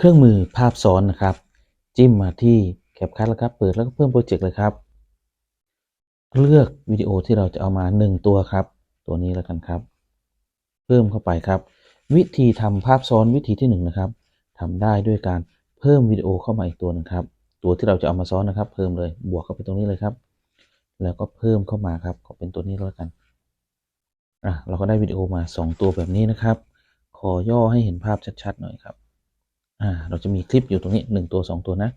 เครื่องมือภาพซ้อนนะครับ จิ้มมาที่ CapCut แล้วครับ เปิดแล้วก็เพิ่มโปรเจกต์เลยครับ เลือกวิดีโอที่เราจะเอามา 1 ตัวครับ ตัวนี้แล้วกันครับ เพิ่มเข้าไปครับ วิธีทำภาพซ้อนวิธีที่ 1 นะครับทำได้ด้วยการเพิ่มวิดีโอเข้ามาอีกตัวหนึงครับ ตัวที่เราจะเอามาซ้อนนะครับ เพิ่มเลยบวกเข้าไปตรงนี้เลยครับ แล้วก็เพิ่มเข้ามาครับขอเป็นตัวนี้แล้วกันอะเราก็ได้วิดีโอมา 2 ตัวแบบนี้นะครับ ขอย่อให้เห็นภาพชัดๆหน่อยครับ อ่าเราจะมีคลิปอยู่ตรงนี้ 1 ตัว 2 ตัวนะ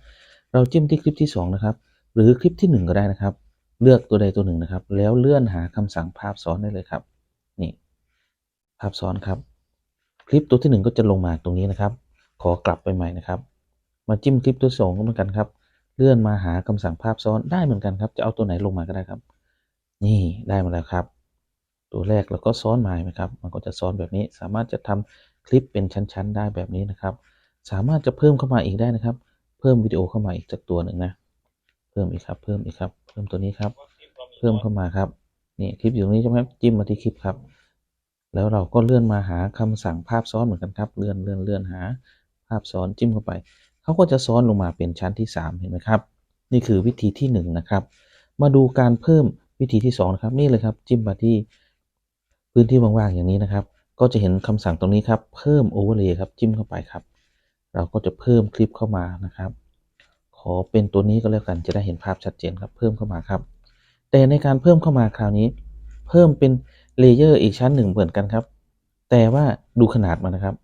เราจิ้มที่คลิปที่ 2 นะครับ หรือคลิปที่ 1 ก็ได้นะครับ เลือกตัวใดตัวหนึ่งนะครับ แล้วเลื่อนหาคำสั่งภาพซ้อนได้เลยครับนี่ภาพซ้อนครับ คลิปตัวที่ 1 ก็จะลงมาตรงนี้นะครับ ขอกลับไปใหม่นะครับ มาจิ้มคลิปตัวที่สองก็เหมือนกันครับ เลื่อนมาหาคำสั่งภาพซ้อนได้เหมือนกันครับ จะเอาตัวไหนลงมาก็ได้ครับ นี่ได้มาแล้วครับ ตัวแรกเราก็ซ้อนมาไหมครับ มันก็จะซ้อนแบบนี้สามารถจะทำคลิปเป็นชั้น ๆ ได้แบบนี้นะครับ สามารถจะเพิ่มเข้ามาอีกได้นะครับ เพิ่มวิดีโอเข้ามาอีกสักตัวหนึ่งนะ เพิ่มอีกครับ เพิ่มอีกครับ เพิ่มตัวนี้ครับ เพิ่มเข้ามาครับ นี่คลิปอยู่ตรงนี้ใช่ไหมครับ จิ้มมาที่คลิปครับ แล้วเราก็เลื่อนมาหาคำสั่งภาพซ้อนเหมือนกันครับ เลื่อนเลื่อนเลื่อนหา ภาพซ้อนจิ้มเข้าไป เขาก็จะซ้อนลงมาเป็นชั้นที่ 3 เห็นไหมครับ นี่คือวิธีที่ 1 นะครับ มาดูการเพิ่มวิธีที่2นะครับนี่เลยครับ จิ้มมาที่พื้นที่ว่างๆอย่างนี้นะครับ ก็จะเห็นคำสั่งตรงนี้ครับ เพิ่มโอเวอร์เลย์ครับ จิ้มเข้าไปครับ เราก็จะเพิ่มคลิปเข้ามานะครับ ขอเป็นตัวนี้ก็แล้วกันจะได้เห็นภาพชัดเจนครับเพิ่มเข้ามาครับ แต่ในการเพิ่มเข้ามาคราวนี้ เพิ่มเป็นเลเยอร์อีกชั้นหนึ่งเหมือนกันครับ แต่ว่าดูขนาดมันนะครับ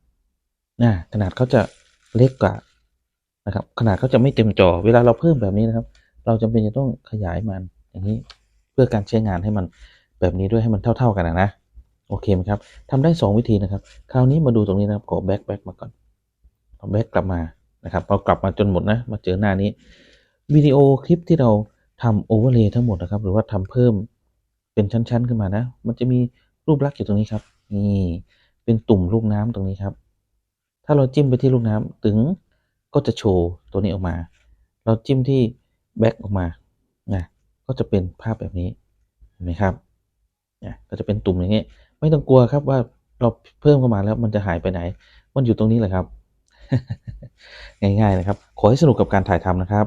นะขนาดเขาจะเล็กกว่านะครับ ขนาดเขาจะไม่เต็มจอ เวลาเราเพิ่มแบบนี้นะครับ เราจำเป็นจะต้องขยายมันอย่างนี้เพื่อการใช้งานให้มันแบบนี้ด้วยให้มันเท่า ๆกันนะนะโอเคไหมครับทำได้ 2 วิธีนะครับ คราวนี้มาดูตรงนี้นะครับขอแบ็กแบ็กมาก่อน เอาแบ็กกลับมานะครับเรากลับมาจนหมดนะมาเจอหน้านี้วิดีโอคลิปที่เราทำโอเวอร์เลย์ทั้งหมดนะครับ หรือว่าทำเพิ่มเป็นชั้น ๆ ขึ้นมานะ มันจะมีรูปลักษณ์อยู่ตรงนี้ครับนี่เป็นตุ่มลูกน้ำตรงนี้ครับ ถ้าเราจิ้มไปที่ลูกน้ำถึงก็จะโชว์ตัวนี้ออกมา เราจิ้มที่แบ็กออกมานะก็จะเป็นภาพแบบนี้เห็นไหมครับนี่ยก็จะเป็นตุ่มอย่างนี้ ไม่ต้องกลัวครับว่าเราเพิ่มเข้ามาแล้วมันจะหายไปไหน มันอยู่ตรงนี้แหละครับ ง่ายๆนะครับ ขอให้สนุกกับการถ่ายทำนะครับ